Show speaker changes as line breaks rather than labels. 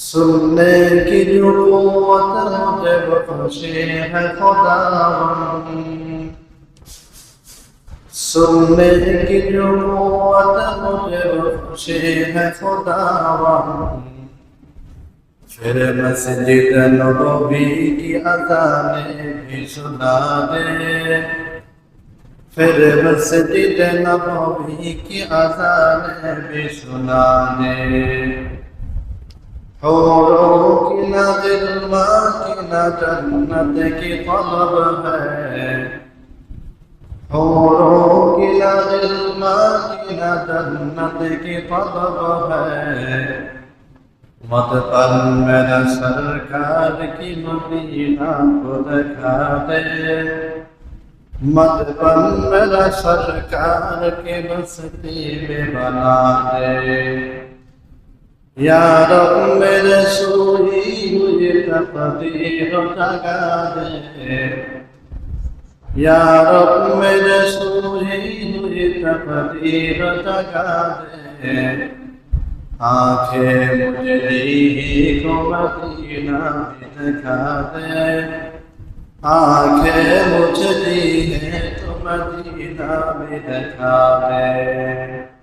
सुनने की जो कुव्वत मुझे बख्शे है खुदावन सुनने की जो कुव्वत मुझे बख्शे है खुदावन फिर मस्जिद नबी की अजाने भी सुना दे फिर मस्जिद नबी की अजाने भी सुना दे हौरों की न दिलमा की न की तलब की न जन्नत की तलब है। सरकार की मदीना को दिखा दे मत मेरा सरकार के बस्ती में बना दे। या रब मेरे सोई मुझे तकदीर जगा दे या रब मेरे सोई मुझे तकदीर जगा दे आँखें मुझे को मदीना में दिखा दे आँखें मुझे है तो मदीना में दिखा दे